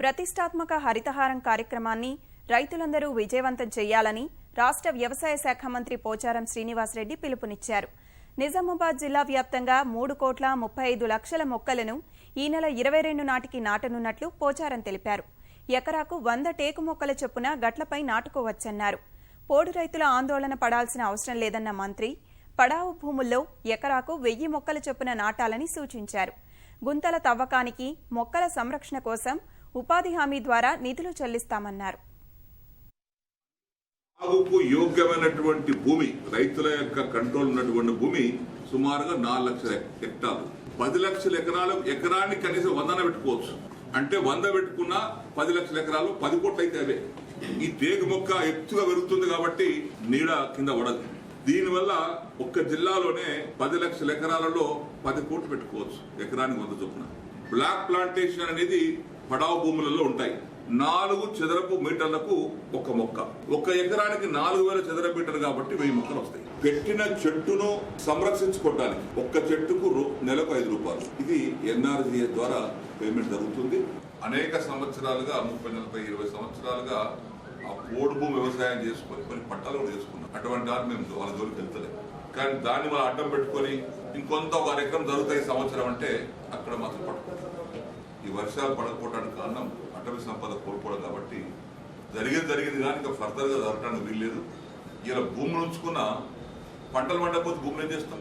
ప్రతిష్టాత్మక హరితహారం కార్యక్రమాన్ని రైతులందరూ విజయవంతం చేయాలని రాష్ట్ర వ్యవసాయ శాఖ మంత్రి పోచారం శ్రీనివాసరెడ్డి పిలుపునిచ్చారు. నిజామాబాద్ జిల్లా వ్యాప్తంగా మూడు కోట్ల ముప్పై ఐదు లక్షల మొక్కలను ఈ నెల ఇరవై రెండు నాటికి నాటనున్నట్లు పోచారం తెలిపారు. ఎకరాకు వంద టేకు మొక్కల చొప్పున గట్లపై నాటుకోవచ్చన్నారు. పోడు రైతుల ఆందోళన పడాల్సిన అవసరం లేదన్న మంత్రి పడావు భూముల్లో ఎకరాకు వెయ్యి మొక్కల చొప్పున నాటాలని సూచించారు. గుంతల తవ్వకానికి మొక్కల సంరక్షణ కోసం ఉపాధి హామీ ద్వారా నిధులు చెల్లిస్తామన్నారు. సాగుకు యోగ్యమైనటువంటి భూమి రైతుల యొక్క కంట్రోల్ ఉన్నటువంటి భూమి సుమారుగా నాలుగు లక్షల హెక్టార్లు. పది లక్షల ఎకరాలు ఎకరానికి కనీసం వందన పెట్టుకోవచ్చు. అంటే వంద పెట్టుకున్నా పది లక్షల ఎకరాలు పది కోట్లు అయితే అవే. ఈ తేగు మొక్క ఎత్తుగా పెరుగుతుంది కాబట్టి నీడ కింద పడదు. దీనివల్ల ఒక్క జిల్లాలోనే పది లక్షల ఎకరాలలో పది కోట్లు పెట్టుకోవచ్చు ఎకరానికి వంద చొప్పున. బ్లాక్ ప్లాంటేషన్ అనేది పడావు భూములలో ఉంటాయి. నాలుగు చదరపు మీటర్లకు ఒక మొక్క. ఒక ఎకరానికి నాలుగు వేల చదర మీటర్ కాబట్టి వెయ్యి మొక్కలు వస్తాయి. పెట్టిన చెట్టును సంరక్షించుకోవడానికి ఒక్క చెట్టుకు రూ- నెలకు ఐదు రూపాయలు. ఇది ఎన్ఆర్జీఏ ద్వారా పేమెంట్ జరుగుతుంది. అనేక సంవత్సరాలుగా ముప్పై నలభై ఇరవై సంవత్సరాలుగా ఆ పోడు భూమి వ్యవసాయం చేసుకొని కొన్ని పట్టాలు కూడా చేసుకున్నాం. అటువంటి వారు మేము వాళ్ళ జోలికి వెళ్తలేదు కానీ దాన్ని మనం అడ్డం పెట్టుకొని ఇంకొంత ఒక ఎకరం జరుగుతాయి సంవత్సరం అంటే అక్కడ మాత్రం పట్టుకుంటాం ఈ వర్షాలు పడకపోవడానికి కారణం అటవీ సంపద కోల్పోవడం కాబట్టి జరిగేది జరిగింది కానీ ఇంకా ఫర్దర్గా జరగడానికి వీల్లేదు. ఇలా భూములు ఉంచుకున్న పంటలు పండకపోతే భూములు ఏం చేస్తాం?